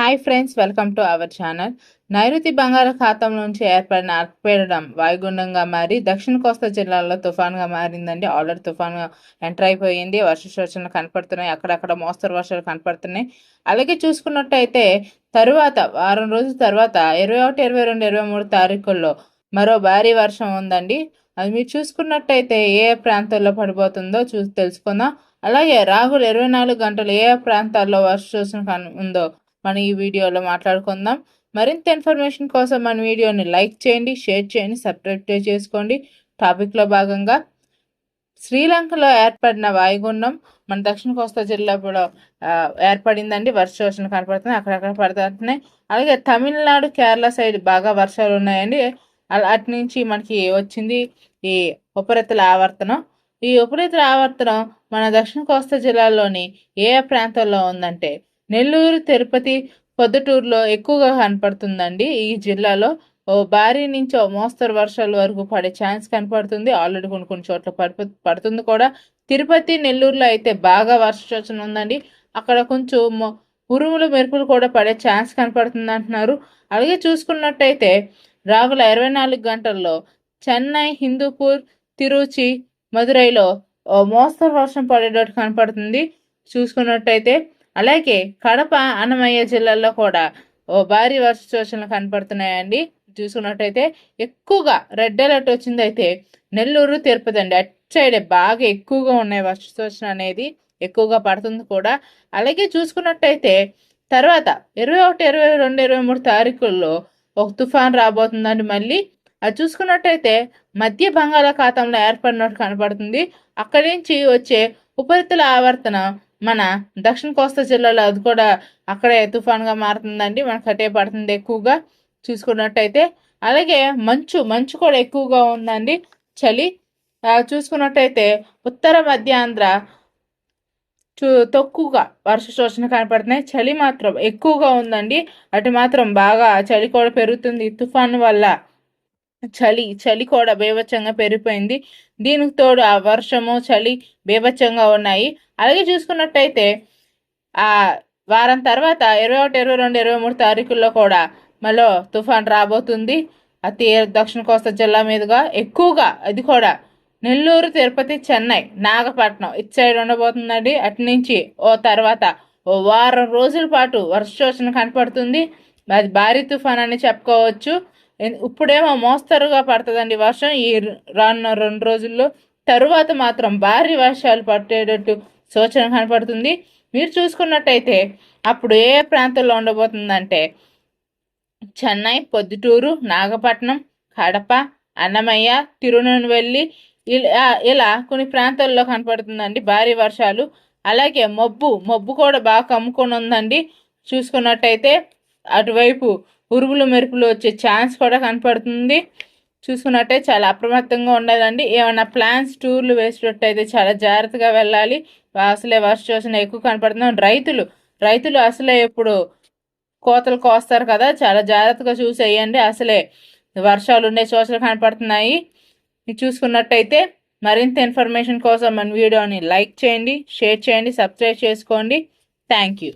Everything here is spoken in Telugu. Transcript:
Hi friends welcome to our channel నైరుతి బంగాళాఖాతం నుంచి ఏర్పడిన అల్పపీడనం వాయుగుండంగా మారి దక్షిణ కోస్తా జిల్లాల్లో తుఫాన్గా మారిందండి. ఆల్రెడీ తుఫాన్గా ఎంటర్ అయిపోయింది. వర్ష సూచనలు కనపడుతున్నాయి. అక్కడక్కడ మోస్తరు వర్షాలు కనపడుతున్నాయి. అలాగే చూసుకున్నట్టయితే తరువాత వారం రోజుల తర్వాత ఇరవై ఒకటి ఇరవై రెండు ఇరవై మూడు తారీఖుల్లో మరో భారీ వర్షం ఉందండి. అది మీరు చూసుకున్నట్టయితే ఏ ప్రాంతాల్లో పడిపోతుందో చూసి తెలుసుకుందాం. అలాగే రాహుల్ ఇరవై నాలుగు గంటలు ఏ ప్రాంతాల్లో వర్ష సూచన ఉందో మనం ఈ వీడియోలో మాట్లాడుకుందాం. మరింత ఇన్ఫర్మేషన్ కోసం మన వీడియోని లైక్ చేయండి షేర్ చేయండి సబ్స్క్రైబ్ చేసుకోండి. టాపిక్లో భాగంగా శ్రీలంకలో ఏర్పడిన వాయుగుండం మన దక్షిణ కోస్తా జిల్లాలో కూడా ఏర్పడిందండి. వర్ష కనపడుతుంది అక్కడక్కడ పడుతున్నాయి అలాగే తమిళనాడు కేరళ సైడ్ బాగా వర్షాలు ఉన్నాయండి. అటు నుంచి మనకి వచ్చింది ఈ ఉపరితల ఆవర్తనం. ఈ ఉపరితల ఆవర్తనం మన దక్షిణ కోస్తా జిల్లాలోని ఏ ప్రాంతంలో ఉందంటే నెల్లూరు తిరుపతి పొద్దుటూరులో ఎక్కువగా కనపడుతుందండి. ఈ జిల్లాలో ఓ భారీ నుంచి ఓ మోస్తరు వర్షాల వరకు పడే ఛాన్స్ కనపడుతుంది. ఆల్రెడీ కొన్ని కొన్ని చోట్ల పడిపో పడుతుంది కూడా. తిరుపతి నెల్లూరులో అయితే బాగా వర్ష ఉందండి. అక్కడ కొంచెం ఉరుములు మెరుపులు కూడా పడే ఛాన్స్ కనపడుతుంది అంటున్నారు. అలాగే చూసుకున్నట్టయితే రాగుల ఇరవై నాలుగు గంటల్లో చెన్నై హిందూపూర్ తిరుచి మదురైలో మోస్తరు వర్షం పడేటట్టు కనపడుతుంది. చూసుకున్నట్టయితే అలాగే కడప అన్నమయ్య జిల్లాల్లో కూడా ఓ భారీ వర్ష సూచనలు కనపడుతున్నాయండి. చూసుకున్నట్టయితే ఎక్కువగా రెడ్ అలర్ట్ వచ్చింది అయితే నెల్లూరు తిరుపతి అండి. అటు సైడ్ బాగా ఎక్కువగా ఉన్నాయి వర్ష సూచన అనేది. ఎక్కువగా పడుతుంది కూడా. అలాగే చూసుకున్నట్టయితే తర్వాత ఇరవై ఒకటి ఇరవై రెండు ఇరవై మూడు తారీఖుల్లో ఒక తుఫాన్ రాబోతుందండి మళ్ళీ. అది చూసుకున్నట్టయితే మధ్య బంగాళాఖాతంలో ఏర్పడినట్టు కనపడుతుంది. అక్కడి నుంచి వచ్చే ఉపరితల ఆవర్తన మన దక్షిణ కోస్తా జిల్లాలో అది కూడా అక్కడే తుఫాన్గా మారుతుందండి. మనకు అటే పడుతుంది ఎక్కువగా. చూసుకున్నట్టయితే అలాగే మంచు మంచు కూడా ఎక్కువగా ఉందండి. చలి చూసుకున్నట్టయితే ఉత్తర మధ్య ఆంధ్ర చూ తక్కువగా వర్ష శోషణ కనపడుతున్నాయి. చలి మాత్రం ఎక్కువగా ఉందండి. అటు మాత్రం బాగా చలి కూడా పెరుగుతుంది. తుఫాను వల్ల చలి చలి కూడా బీభత్సంగా పెరిగిపోయింది. దీనికి తోడు ఆ వర్షము చలి బీభత్సంగా ఉన్నాయి. అలాగే చూసుకున్నట్టయితే ఆ వారం తర్వాత ఇరవై ఒకటి ఇరవై రెండు ఇరవై మూడు తారీఖుల్లో కూడా మళ్ళీ తుఫాన్ రాబోతుంది. అతి దక్షిణ కోస్తా జిల్లా మీదుగా ఎక్కువగా అది కూడా నెల్లూరు తిరుపతి చెన్నై నాగపట్నం ఇటు సైడ్ ఉండబోతుందండి. అటు నుంచి ఓ తర్వాత ఓ వారం రోజుల పాటు వర్షోచన కనపడుతుంది. అది భారీ తుఫాన్ అని చెప్పుకోవచ్చు. ఇప్పుడేమో మోస్తరుగా పడుతుందండి వర్షం. ఈ రానున్న రెండు రోజుల్లో తరువాత మాత్రం భారీ వర్షాలు పట్టేటట్టు సూచన కనపడుతుంది. మీరు చూసుకున్నట్టయితే అప్పుడు ఏ ప్రాంతంలో ఉండబోతుందంటే చెన్నై పొద్దుటూరు నాగపట్నం కడప అన్నమయ్య తిరునెల్వేలి ఇలా ఇలా కొన్ని ప్రాంతాల్లో కనపడుతుందండి భారీ వర్షాలు. అలాగే మబ్బు మబ్బు కూడా బాగా కమ్ముకొని ఉందండి. చూసుకున్నట్టయితే అటువైపు ఉరుగులు మెరుపులు వచ్చే ఛాన్స్ కూడా కనపడుతుంది. చూసుకున్నట్టే చాలా అప్రమత్తంగా ఉండాలండి. ఏమైనా ప్లాన్స్ టూర్లు వేసేటట్టయితే చాలా జాగ్రత్తగా వెళ్ళాలి. అసలే వర్షం ఎక్కువ కనపడుతుంది రైతులు రైతులు అసలే ఇప్పుడు కోతలు కోస్తారు కదా. చాలా జాగ్రత్తగా చూసి వేయండి అసలే వర్షాలు ఉండే సూచనలు కనపడుతున్నాయి. చూసుకున్నట్టయితే మరింత ఇన్ఫర్మేషన్ కోసం మన వీడియోని లైక్ చేయండి షేర్ చేయండి సబ్స్క్రైబ్ చేసుకోండి. Thank you.